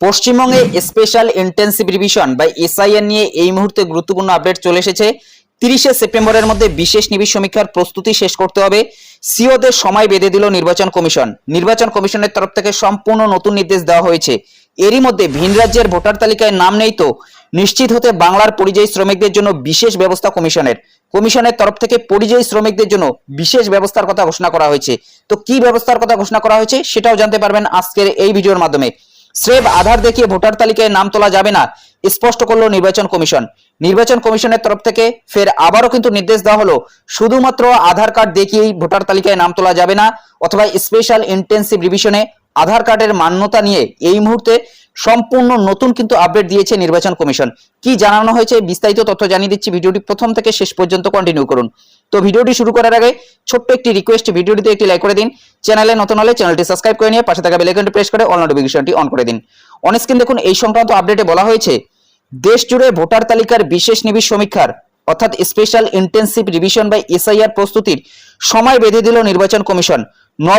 পশ্চিমবঙ্গে special intensive revision বা SIN নিয়ে এই মুহূর্তে গুরুত্বপূর্ণ আপডেট চলে এসেছে। তিরিশে সেপ্টেম্বরের মধ্যে বিশেষ নিবিড় সমীক্ষার প্রস্তুতি শেষ করতে হবে। সিওদের সময় বেঁধে দিল নির্বাচন কমিশন। নির্বাচন কমিশনের তরফ থেকে সম্পূর্ণ নতুন নির্দেশ দেওয়া হয়েছে। এরই মধ্যে ভিন রাজ্যের ভোটার তালিকায় নাম নেই তো। নিশ্চিত হতে বাংলার পরিযায়ী শ্রমিকদের জন্য বিশেষ ব্যবস্থা কমিশনের। কমিশনের তরফ থেকে পরিযায়ী শ্রমিকদের জন্য বিশেষ ব্যবস্থার কথা ঘোষণা করা হয়েছে। তো কি ব্যবস্থার কথা ঘোষণা করা হয়েছে সেটাও জানতে পারবেন আজকের এই ভিডিওর মাধ্যমে। স্রেব আধার দেখিয়ে ভোটার তালিকায় নাম তোলা যাবে না, স্পষ্ট করল নির্বাচন কমিশন। নির্বাচন কমিশনের তরফ থেকে ফের আবারও কিন্তু নির্দেশ দেওয়া হলো, শুধুমাত্র আধার কার্ড দেখিয়েই ভোটার তালিকায় নাম তোলা যাবে না, অথবা স্পেশাল ইন্টেন্সিভ রিভিশনে আধার কার্ডের মান্যতা নিয়ে এই মুহূর্তে সম্পূর্ণ নতুন কিন্তু আপডেট দিয়েছে নির্বাচন কমিশন। কি জানানো হয়েছে বিস্তারিত তথ্য জানিয়ে দিচ্ছি। ভিডিওটি প্রথম থেকে শেষ পর্যন্ত কন্টিনিউ করুন। তো ভিডিওটি শুরু করার আগে ছোট্ট একটি রিকোয়েস্ট ভিডিওটিতে একটি লাইক করে দিন। চ্যানেলে নতুন হলে চ্যানেলটি সাবস্ক্রাইব করে নিয়ে পাশে থাকা বেল আইকনটি প্রেস করে অল নোটিফিকেশনটি অন করে দিন। অন স্ক্রিন দেখুন, এই সংক্রান্ত আপডেটে বলা হয়েছে দেশ জুড়ে ভোটার তালিকার বিশেষ নিবিড় সমীক্ষার, অর্থাৎ স্পেশাল ইন্টেন্সিভ রিভিশন বা এসআইআর প্রস্তুতির সময় বেঁধে দিল নির্বাচন কমিশন।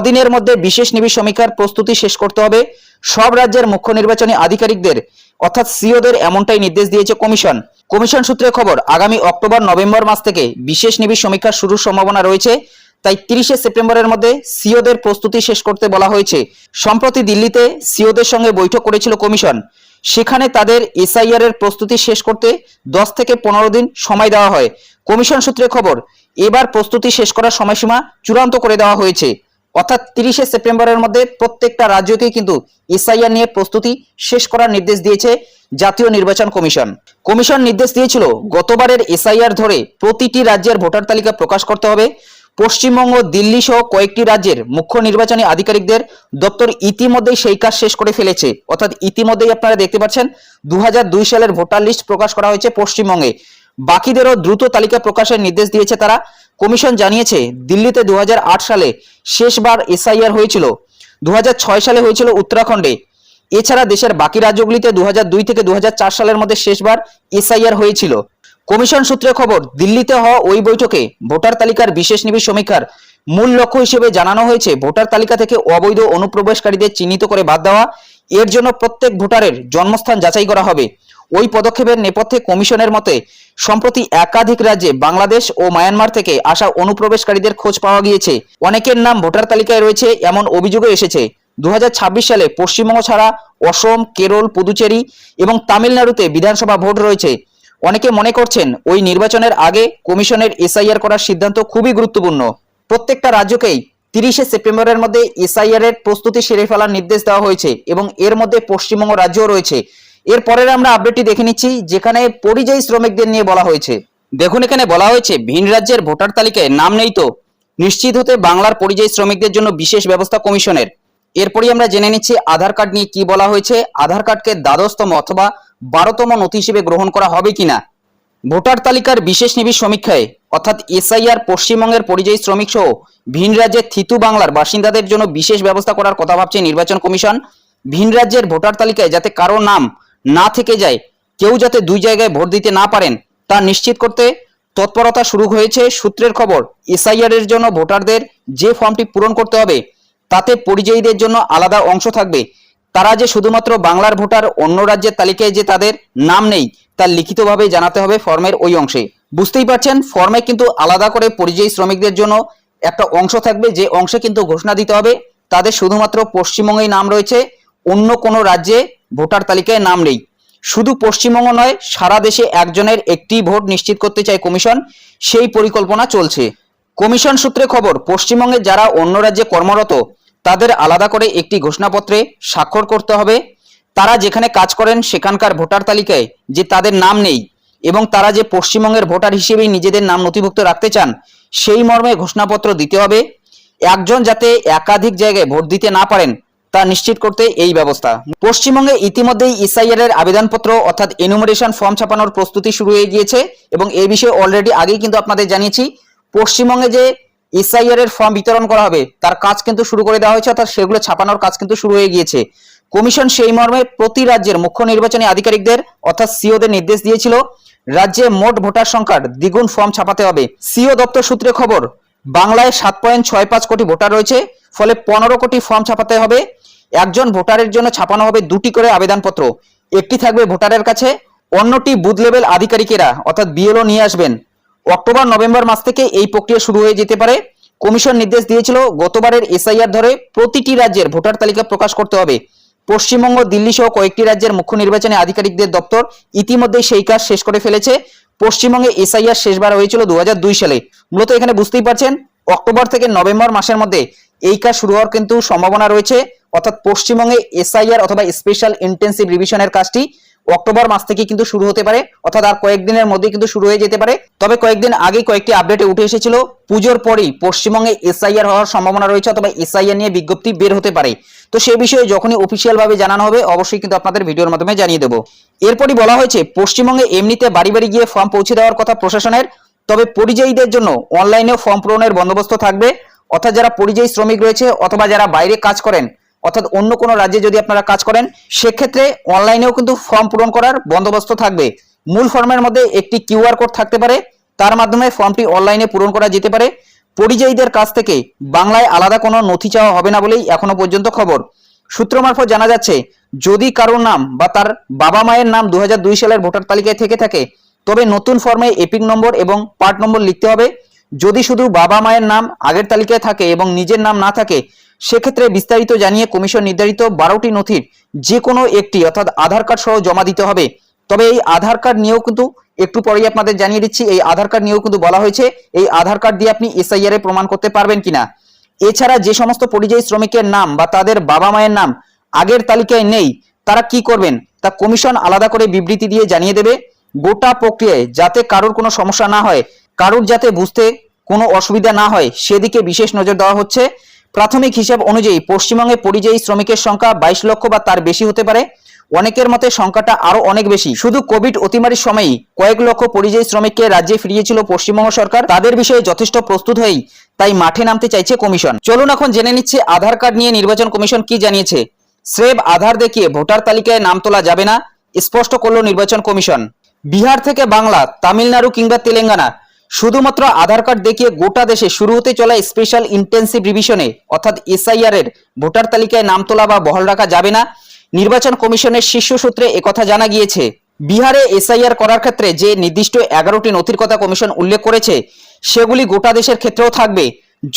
দিনের মধ্যে বিশেষ নিবিড় সমীক্ষার প্রস্তুতি শেষ করতে হবে। সব রাজ্যের মুখ্য নির্বাচনী আধিকারিকদের, অর্থাৎ সিওদের এমনটাই নির্দেশ দিয়েছে কমিশন। কমিশন সূত্রে খবর, আগামী অক্টোবর, নভেম্বর মাস থেকে বিশেষ নিবিড় সমীক্ষা শুরুর সম্ভাবনা রয়েছে। তাই তিরিশে সেপ্টেম্বরের মধ্যে সিওদের প্রস্তুতি শেষ করতে বলা হয়েছে। সম্প্রতি দিল্লিতে সিওদের সঙ্গে বৈঠক করেছিল কমিশন। সেখানে তাদের এসআইআর এর প্রস্তুতি শেষ করতে দশ থেকে পনেরো দিন সময় দেওয়া হয়। কমিশন সূত্রে খবর, এবার প্রস্তুতি শেষ করার সময়সীমা চূড়ান্ত করে দেওয়া হয়েছে। অর্থাৎ তিরিশে সেপ্টেম্বরের মধ্যে প্রত্যেকটা রাজ্যকে কিন্তু এসআইআর নিয়ে প্রস্তুতি শেষ করার নির্দেশ দিয়েছে জাতীয় নির্বাচন কমিশন। কমিশন নির্দেশ দিয়েছিল, গতবারের এসআইআর ধরে প্রতিটি রাজ্যের ভোটার তালিকা প্রকাশ করতে হবে। পশ্চিমবঙ্গ, দিল্লি সহ কয়েকটি রাজ্যের মুখ্য নির্বাচনী আধিকারিকদের দপ্তর ইতিমধ্যেই সেই কাজ শেষ করে ফেলেছে। অর্থাৎ ইতিমধ্যেই আপনারা দেখতে পাচ্ছেন দু হাজার দুই সালের ভোটার লিস্ট প্রকাশ করা হয়েছে পশ্চিমবঙ্গে। বাকিদেরও দ্রুত তালিকা প্রকাশের নির্দেশ দিয়েছে তারা। কমিশন জানিয়েছে, দিল্লিতে দু হাজার আট সালে শেষবার এসআইআর হয়েছিল। দু হাজার ছয় সালে হয়েছিল উত্তরাখণ্ডে। এছাড়া দেশের বাকি রাজ্যগুলিতে দুহাজার দুই থেকে দুহাজার চার সালের মধ্যে শেষবার এসআইআর হয়েছিল। কমিশন সূত্রে খবর, দিল্লিতে হওয়া ওই বৈঠকে ভোটার তালিকার বিশেষ নিবিড় সমীক্ষার মূল লক্ষ্য হিসেবে জানানো হয়েছে, ভোটার তালিকা থেকে অবৈধ অনুপ্রবেশকারীদের চিহ্নিত করে বাদ দেওয়া। এর জন্য প্রত্যেক ভোটারের জন্মস্থান যাচাই করা হবে। ওই পদক্ষেপের নেপথ্যে কমিশনের মতে, সম্প্রতি একাধিক রাজ্যে বাংলাদেশ ও মায়ানমার থেকে আসা অনুপ্রবেশকারীদের খোঁজ পাওয়া গিয়েছে। অনেকের নাম ভোটার তালিকায় রয়েছে, এমন অভিযোগও এসেছে। দুই হাজার ছাব্বিশ সালে পশ্চিমবঙ্গ ছাড়া অসম, কেরল, পুদুচেরি এবং তামিলনাড়ুতে বিধানসভা ভোট রয়েছে। অনেকে মনে করছেন ওই নির্বাচনের আগে কমিশনের এসআইআর করার সিদ্ধান্ত খুবই গুরুত্বপূর্ণ। প্রত্যেকটা রাজ্যকেই তিরিশে সেপ্টেম্বরের মধ্যে এসআইআর এর প্রস্তুতি সেরে ফেলার নির্দেশ দেওয়া হয়েছে এবং এর মধ্যে পশ্চিমবঙ্গ রাজ্যও রয়েছে। এর পরের আমরা আপডেটটি দেখে নিচ্ছি, যেখানে পরিযায়ী শ্রমিকদের নিয়ে বলা হয়েছে। দেখুন, এখানে বলা হয়েছে, ভিন রাজ্যের ভোটার তালিকায় নাম নেই তো। নিশ্চিত হতে বাংলার পরিযায়ী শ্রমিকদের জন্য বিশেষ ব্যবস্থা কমিশনের। এরপরই আমরা জেনে নিচ্ছি, আধার কার্ড নিয়ে কি বলা হয়েছে, আধার কার্ডকে দ্বাদশতম অথবা বারোতম নথি হিসেবে গ্রহণ করা হবে কিনা? ভোটার তালিকার বিশেষ নিবিড় সমীক্ষায়, অর্থাৎ এসআইআর পশ্চিমবঙ্গের পরিযায়ী শ্রমিক সহ ভিন রাজ্যের থিতু বাংলার বাসিন্দাদের জন্য বিশেষ ব্যবস্থা করার কথা ভাবছে নির্বাচন কমিশন। ভিন রাজ্যের ভোটার তালিকায় যাতে কারও নাম না থেকে যায়। কেউ যাতে দুই জায়গায় ভোট দিতে না পারেন, তা নিশ্চিত করতে তৎপরতা শুরু হয়েছে সূত্রের খবর। এসআইআর এর জন্য ভোটারদের যে ফর্মটি পূরণ করতে হবে, তাতে পরিযায়ীদের জন্য আলাদা অংশ থাকবে। তারা যে শুধুমাত্র বাংলার ভোটার অন্য রাজ্যের তালিকায় যে তাদের নাম নেই, তা লিখিতভাবে জানাতে হবে ফর্মের ওই অংশে। বুঝতেই পারছেন, ফর্মে কিন্তু আলাদা করে পরিযায়ী শ্রমিকদের জন্য একটা অংশ থাকবে, যে অংশে কিন্তু ঘোষণা দিতে হবে। তাদের শুধুমাত্র পশ্চিমবঙ্গেই নাম রয়েছে, অন্য কোনো রাজ্যে ভোটার তালিকায় নাম নেই। শুধু পশ্চিমবঙ্গ নয়, সারা দেশে একজনের একটি ভোট নিশ্চিত করতে চায় কমিশন, সেই পরিকল্পনা চলছে। কমিশন সূত্রে খবর, পশ্চিমবঙ্গে যারা অন্য রাজ্যে কর্মরত, তাদের আলাদা করে একটি ঘোষণাপত্রে স্বাক্ষর করতে হবে। তারা যেখানে কাজ করেন, সেখানকার ভোটার তালিকায় যে তাদের নাম নেই এবং তারা যে পশ্চিমবঙ্গের ভোটার হিসেবেই নিজেদের নাম নথিভুক্ত রাখতে চান, সেই মর্মে ঘোষণাপত্র দিতে হবে। একজন যাতে একাধিক জায়গায় ভোট দিতে না পারেন তা নিশ্চিত করতে এই ব্যবস্থা। পশ্চিমবঙ্গে ইতিমধ্যেই ইসআইআর আবেদনপত্র অর্থাৎ এনুমারেশন ফর্ম ছাপানোর প্রস্তুতি শুরু হয়ে গিয়েছে এবং এই বিষয়ে অলরেডি আগেই কিন্তু আপনাদের জানিয়েছি, পশ্চিমবঙ্গে যে এসআইআর এর ফর্ম বিতরণ করা হবে, তার কাজ কিন্তু শুরু করে দেওয়া হয়েছে, অর্থাৎ সেগুলো ছাপানোর কাজ কিন্তু শুরু হয়ে গিয়েছে। কমিশন সেই মর্মে প্রতি রাজ্যের মুখ্য নির্বাচনী আধিকারিকদের, অর্থাৎ সিওদের নির্দেশ দিয়েছিল, রাজ্যে মোট ভোটার সংখ্যার দ্বিগুণ ফর্ম ছাপাতে হবে। সিও দপ্তর সূত্রে খবর, বাংলায় সাত পয়েন্ট ছয় পাঁচ কোটি ভোটার রয়েছে, ফলে পনেরো কোটি ফর্ম ছাপাতে হবে। একজন ভোটারের জন্য ছাপানো হবে দুটি করে আবেদনপত্র। একটি থাকবে ভোটারের কাছে, অন্যটি বুথ লেভেল আধিকারিকেরা, অর্থাৎ বিএলও নিয়ে আসবেন। অক্টোবর, নভেম্বর মাস থেকে এই প্রক্রিয়া শুরু হয়ে যেতে পারে। কমিশন নির্দেশ দিয়েছিল, গতবারের এসআইআর ধরে প্রতিটি রাজ্যের ভোটার তালিকা প্রকাশ করতে হবে। পশ্চিমবঙ্গ, দিল্লি সহ কয়েকটি রাজ্যের মুখ্য নির্বাচনী আধিকারিকদের দপ্তর ইতিমধ্যেই সেই কাজ শেষ করে ফেলেছে। পশ্চিমবঙ্গে এসআইআর শেষবার হয়েছিল দু হাজার দুই সালে। মূলত এখানে বুঝতেই পারছেন, অক্টোবর থেকে নভেম্বর মাসের মধ্যে এই কাজ শুরু হওয়ার কিন্তু সম্ভাবনা রয়েছে। অর্থাৎ পশ্চিমবঙ্গে এসআইআর অথবা স্পেশাল ইন্টেন্সিভ রিভিশনের কাজটি অক্টোবর মাস থেকে কিন্তু শুরু হতে পারে, অর্থাৎ আর কয়েকদিনের মধ্যে কিন্তু শুরু হয়ে যেতে পারে। তবে কয়েকদিন আগে কয়েকটি আপডেটে উঠে এসেছিল, পুজোর পরেই পশ্চিমবঙ্গে এসআইআর হওয়ার সম্ভাবনা রয়েছে অথবা এসআইআর নিয়ে বিজ্ঞপ্তি বের হতে পারে। তো সেই বিষয়ে যখনই অফিসিয়াল ভাবে জানানো হবে, অবশ্যই কিন্তু আপনাদের ভিডিওর মাধ্যমে জানিয়ে দেবো। এরপরই বলা হয়েছে, পশ্চিমবঙ্গে এমনিতে বাড়ি বাড়ি গিয়ে ফর্ম পৌঁছে দেওয়ার কথা প্রশাসনের, তবে পরিযায়ীদের জন্য অনলাইনেও ফর্ম পূরণের বন্দোবস্ত থাকবে। অর্থাৎ যারা পরিযায়ী শ্রমিক রয়েছে অথবা যারা বাইরে কাজ করেন অর্থাৎ অন্য কোনো রাজ্যে যদি আপনারা কাজ করেন, সেক্ষেত্রে অনলাইনেও কিন্তু ফর্ম পূরণ করার বন্দোবস্ত থাকবে। মূল ফর্মের মধ্যে একটি কিউআর কোড থাকতে পারে, তার মাধ্যমে ফর্মটি অনলাইনে পূরণ করা যেতে পারে। পরিযায়ীদের কাছ থেকে বাংলায় আলাদা কোনো নথি চাওয়া হবে না বলেই এখনও পর্যন্ত খবর। সূত্র মারফত জানা যাচ্ছে, যদি কারোর নাম বা তার বাবা মায়ের নাম দু হাজার দুই সালের ভোটার তালিকায় থেকে থাকে, তবে নতুন ফর্মে এপিক নম্বর এবং পার্ট নম্বর লিখতে হবে। যদি শুধু বাবা মায়ের নাম আগের তালিকায় থাকে এবং নিজের নাম না থাকে সেক্ষেত্রে বিস্তারিত জানিয়ে কমিশন নির্ধারিত বারোটি নথির যে কোনো একটি, অর্থাৎ আধার কার্ড সহ জমা দিতে হবে। তবে এই আধার কার্ড নিয়েও কিন্তু একটু পরেই আপনাদের জানিয়ে দিচ্ছি, এই আধার কার্ড নিয়েও কিন্তু বলা হয়েছে, এই আধার কার্ড দিয়ে আপনি এসআইআর এ প্রমাণ করতে পারবেন কিনা। এছাড়া যে সমস্ত পরিযায়ী শ্রমিকের নাম বা তাদের বাবা মায়ের নাম আগের তালিকায় নেই, তারা কি করবেন? তা কমিশন আলাদা করে বিবৃতি দিয়ে জানিয়ে দেবে। গোটা প্রক্রিয়ায় যাতে কারোর কোনো সমস্যা না হয়, কারোর যাতে বুঝতে কোনো অসুবিধা না হয়, সেদিকে বিশেষ নজর দেওয়া হচ্ছে। প্রাথমিক হিসাব অনুযায়ী পশ্চিমবঙ্গে পরিযায়ী শ্রমিকের সংখ্যা বাইশ লক্ষ বা তার বেশি হতে পারে। অনেকের মতে সংখ্যাটা আরও অনেক বেশি। শুধু কোভিড অতিমারির সময়ই কয়েক লক্ষ পরিযায়ী শ্রমিককে রাজ্যে ফিরিয়েছিল পশ্চিমবঙ্গ সরকার। তাদের বিষয়ে যথেষ্ট প্রস্তুত হয়েই তাই মাঠে নামতে চাইছে কমিশন। চলুন এখন জেনে নিচ্ছে আধার কার্ড নিয়ে নির্বাচন কমিশন কি জানিয়েছে। স্রেব আধার দেখিয়ে ভোটার তালিকায় নাম তোলা যাবে না, স্পষ্ট করল নির্বাচন কমিশন। বিহার থেকে বাংলা, তামিলনাড়ু কিংবা তেলেঙ্গানা। শুধুমাত্র আধার কার্ড দেখিয়ে গোটা দেশে শুরু হতে চলা স্পেশাল ইন্টেন্সিভ রিভিশনে অর্থাৎ এসআইআর এর ভোটার তালিকায় নাম তোলা বা বহাল রাখা যাবে না। নির্বাচন কমিশনের শীর্ষ সূত্রে একথা জানা গিয়েছে। বিহারে এসআইআর করার ক্ষেত্রে যে নির্দিষ্ট এগারোটি নথির কথা কমিশন উল্লেখ করেছে, সেগুলি গোটা দেশের ক্ষেত্রেও থাকবে।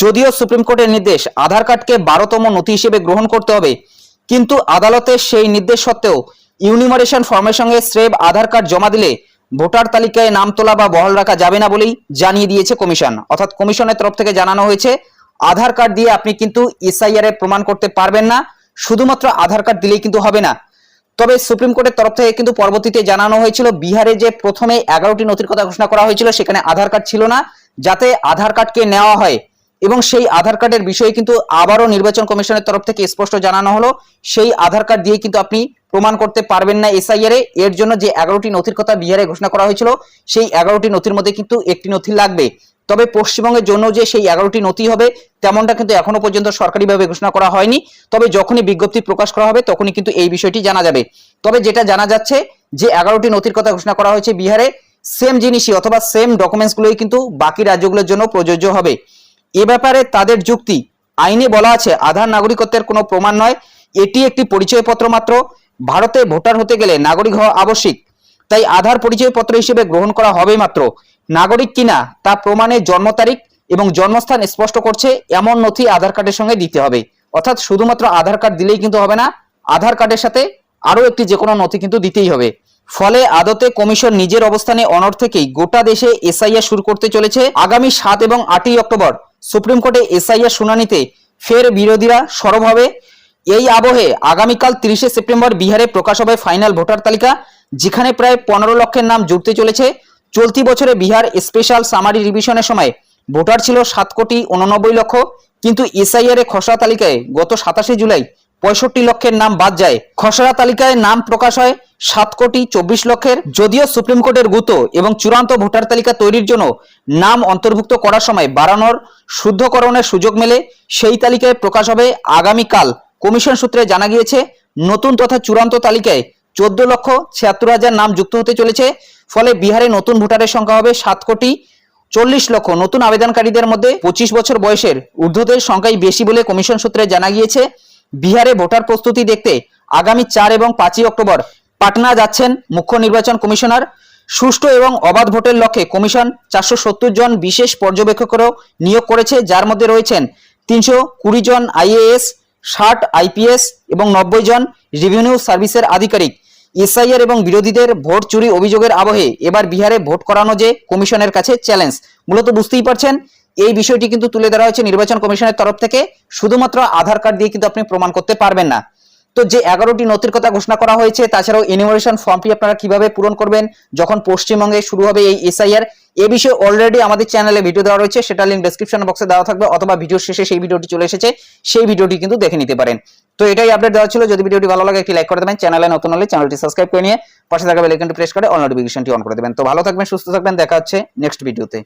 যদিও সুপ্রিম কোর্টের নির্দেশ আধার কার্ডকে বারোতম নথি হিসেবে গ্রহণ করতে হবে, কিন্তু আদালতের সেই নির্দেশ সত্ত্বেও ইউনিমারেশন ফর্মের সঙ্গে স্রেব আধার কার্ড জমা দিলে ভোটার তালিকায় নাম তোলা বা বহাল রাখা যাবে না বলেই জানিয়ে দিয়েছে কমিশন। অর্থাৎ কমিশনের তরফ থেকে জানানো হয়েছে, আধার কার্ড দিয়ে আপনি কিন্তু এসআইআর প্রমাণ করতে পারবেন না, শুধুমাত্র আধার কার্ড দিলেই কিন্তু হবে না। তবে সুপ্রিম কোর্টের তরফ থেকে কিন্তু পরবর্তীতে জানানো হয়েছিল, বিহারে যে প্রথমে এগারোটি নথির কথা ঘোষণা করা হয়েছিল সেখানে আধার কার্ড ছিল না, যাতে আধার কার্ডকে নেওয়া হয়। এবং সেই আধার কার্ডের বিষয়ে কিন্তু আবারও নির্বাচন কমিশনের তরফ থেকে স্পষ্ট জানানো হলো। সেই আধার কার্ড দিয়ে কিন্তু আপনি প্রমাণ করতে পারবেন না এসআইআর। এর জন্য যে এগারোটি নথির কথা বিহারে ঘোষণা করা হয়েছিল, সেই এগারোটি নথির মধ্যে কিন্তু একটি নথি লাগবে। তবে পশ্চিমবঙ্গের জন্য যে সেই এগারোটি নথি হবে, তেমনটা কিন্তু এখনও পর্যন্ত সরকারিভাবে ঘোষণা করা হয়নি। তবে যখনই বিজ্ঞপ্তি প্রকাশ করা হবে, তখনই কিন্তু এই বিষয়টি জানা যাবে। তবে যেটা জানা যাচ্ছে, যে এগারোটি নথির কথা ঘোষণা করা হয়েছে বিহারে, সেম জিনিসই অথবা সেম ডকুমেন্টসগুলোই কিন্তু বাকি রাজ্যগুলোর জন্য প্রযোজ্য হবে। এ ব্যাপারে তাদের যুক্তি আইনে বলা আছে, আধার নাগরিকত্বের কোনো প্রমাণ নয়। এটি একটি পরিচয়পত্র মাত্র। ভারতে ভোটার হতে গেলে নাগরিক হওয়া আবশ্যিক। তাই আধার পরিচয়পত্র হিসেবে গ্রহণ করা হবে মাত্র। নাগরিক কিনা তা প্রমাণে জন্ম তারিখ এবং জন্মস্থান স্পষ্ট করছে, এমন নথি আধার কার্ডের সঙ্গে দিতে হবে। অর্থাৎ শুধুমাত্র আধার কার্ড দিলেই কিন্তু হবে না, আধার কার্ডের সাথে আরও একটি যে কোনো নথি কিন্তু দিতেই হবে। ফলে আদতে কমিশন নিজের অবস্থানে অনর থেকেই গোটা দেশে এসআইআর শুরু করতে চলেছে। আগামী সাত এবং আটই অক্টোবর সুপ্রিম কোর্টে এসআইআর শুনানিতে ফের বিরোধীরা সরব হবে। এই আবহে আগামীকাল তিরিশে সেপ্টেম্বর বিহারে প্রকাশ হবে ফাইনাল ভোটার তালিকা, যেখানে প্রায় পনেরো লক্ষের নাম জুড়তে চলেছে। চলতি বছরে বিহার স্পেশাল সামারি রিভিশনের সময় ভোটার ছিল সাত কোটি উননব্বই লক্ষ, কিন্তু এসআইআর এর খসড়া তালিকায় গত সাতাশে জুলাই পঁয়ষট্টি লক্ষের নাম বাদ যায়। খসড়া তালিকায় নাম প্রকাশ হয় সাত কোটি চব্বিশ লক্ষের। যদিও সুপ্রিম কোর্টের গুত এবং চূড়ান্ত ভোটার তালিকা তৈরির জন্য নাম অন্তর্ভুক্ত করার সময় বাড়ানোর শুদ্ধকরণের সুযোগ মেলে, সেই তালিকায় প্রকাশ হবে আগামীকাল। কমিশন সূত্রে জানা গিয়েছে, নতুন তথা চূড়ান্ত তালিকায় চোদ্দ লক্ষ ছিয়াত্তর হাজার নাম যুক্ত হতে চলেছে। ফলে বিহারে নতুন ভোটারের সংখ্যা হবে সাত কোটি চল্লিশ লক্ষ। নতুন আবেদনকারীদের মধ্যে পঁচিশ বছর বয়সের ঊর্ধ্বদের সংখ্যাই বেশি বলে কমিশন সূত্রে জানা গিয়েছে। বিহারে ভোটার প্রস্তুতি দেখতে আগামী চার এবং পাঁচই অক্টোবর পাটনা যাচ্ছেন মুখ্য নির্বাচন কমিশনার। সুষ্ঠু এবং অবাধ ভোটের লক্ষ্যে কমিশন চারশো সত্তর জন বিশেষ পর্যবেক্ষকেরও নিয়োগ করেছে, যার মধ্যে রয়েছেন তিনশো কুড়ি জন আইএএস, ষাট আইপিএস এবং নব্বই জন রেভিনিউ সার্ভিসের আধিকারিক। এসআইআর এবং বিরোধীদের ভোট চুরি অভিযোগের আবহে এবার বিহারে ভোট করানো যে কমিশনের কাছে চ্যালেঞ্জ, মূলত বুঝতেই পারছেন এই বিষয়টি কিন্তু তুলে ধরা হয়েছে নির্বাচন কমিশনের তরফ থেকে। শুধুমাত্র আধার কার্ড দিয়ে কিন্তু আপনি প্রমাণ করতে পারবেন না। তো যে এগারোটি নথির কথা ঘোষণা করা হয়েছে, তাছাড়াও ইনিউমারেশন ফর্মটি আপনারা কীভাবে পূরণ করবেন, যখন পশ্চিমবঙ্গে শুরু হবে এই এসআইআর এ বিষয়ে অলরেডি আমাদের চ্যানেলে ভিডিও দেওয়া রয়েছে সেটা লিঙ্ক ডেসক্রিপশন বক্সে দেওয়া থাকবে, অথবা ভিডিও শেষে সেই ভিডিওটি চলে এসেছে, সেই ভিডিওটি কিন্তু দেখে নিতে পারেন। তো এটাই আপডেট দেওয়া ছিল। যদি ভিডিওটি ভালো লাগে, একটি লাইক করে দেবেন চ্যানেলে নতুন হলে চ্যানেলটি সাবস্ক্রাইব করে নিয়ে পাশে থাকা বেল প্রেস করে অল নোটিফিকেশনটি অন করে দেবেন। তো ভালো থাকবেন, সুস্থ থাকবেন, দেখা হচ্ছে নেক্সট ভিডিওতে